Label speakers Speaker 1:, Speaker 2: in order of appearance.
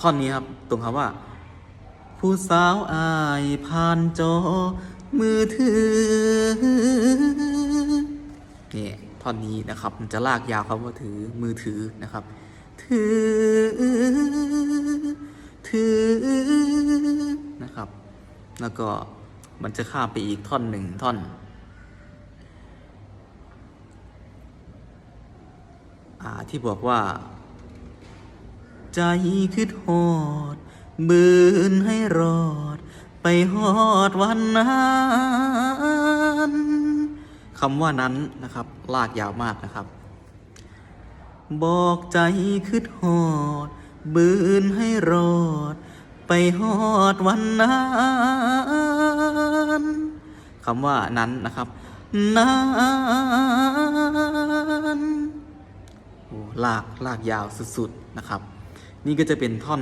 Speaker 1: ท่อนนี้ครับตรงคำว่า ผู้สาวอายผ่านจอ มือถือนี่ท่อนนี้นะครับมันจะลากยาวคำว่าถือมือถือนะครับ ถือ ถือนะครับ แล้วก็มันจะข้ามไปอีกท่อนหนึ่งท่อนอ่าที่บอกว่า ใจคิดหอด บืนให้รอด ไปหอดวันนั้นคำว่านั้นนะครับ ลากยาวมากนะครับ บอกใจคิดหอด บืนให้รอด ไปหอดวันนั้นคำว่านั้นนะครับนั้นโอ้ลากลากยาวสุดๆนะครับ นี่ก็จะเป็นท่อน